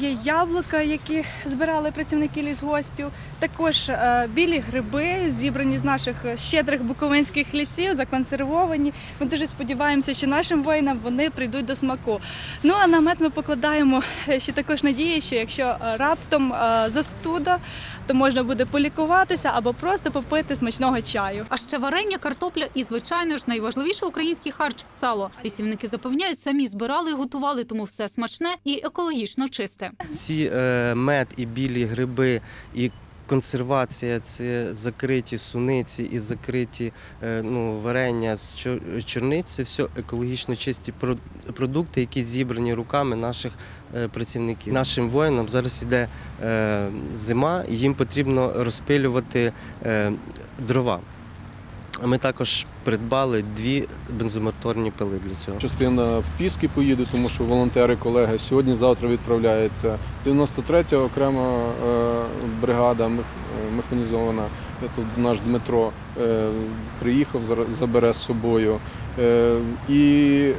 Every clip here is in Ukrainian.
Є яблука, які збирали працівники лісгоспів. Також е, білі гриби, зібрані з наших щедрих буковинських лісів, законсервовані. Ми дуже сподіваємося, що нашим воїнам вони прийдуть до смаку. Ну а на мед ми покладаємо е, ще також надії, що якщо е, раптом застуда, то можна буде полікуватися або просто попити смачного чаю. А ще варення, картопля і, звичайно ж, найважливіший український харч сало. Лісівники запевняють, самі збирали і готували, тому все смачне і екологічно чисте. Ці е, мед і білі гриби, і консервація це закриті суниці і закриті е, ну, варення з чор- чорниць. Все екологічно чисті про- продукти, які зібрані руками наших е, працівників. Нашим воїнам зараз іде е, зима, і їм потрібно розпилювати дрова. Ми також придбали дві бензомоторні пили для цього. Частина в Піски поїде, тому що волонтери, колеги сьогодні-завтра відправляються. 93-я окрема е, бригада е, механізована. Е, Тут наш Дмитро приїхав, забере з собою. І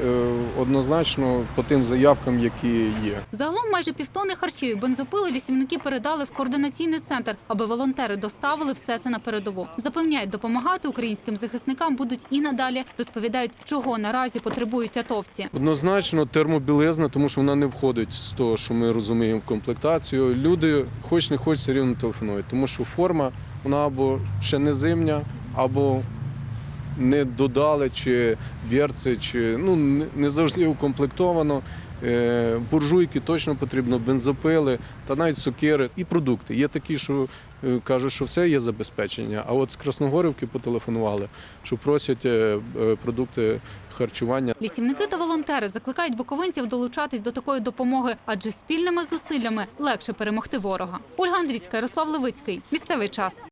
однозначно по тим заявкам, які є. Загалом майже півтони харчів і бензопили лісівники передали в координаційний центр, аби волонтери доставили все це на передову. Запевняють, допомагати українським захисникам будуть і надалі. Розповідають, чого наразі потребують атовці. Однозначно термобілизна, тому що вона не входить з того, що ми розуміємо в комплектацію. Люди, хоч не хоч, все рівно телефонують, тому що форма вона або ще не зимня, або не додали, чи берці, чи ну не- завжди укомплектовано. Е, Буржуйки точно потрібно, бензопили та навіть сокири і продукти. Є такі, що е, кажуть, що все є забезпечення. А от з Красногорівки потелефонували, що просять е, продукти харчування. Лісівники та волонтери закликають буковинців долучатись до такої допомоги, адже спільними зусиллями легше перемогти ворога. Ольга Андрійська, Ярослав Левицький. Місцевий час.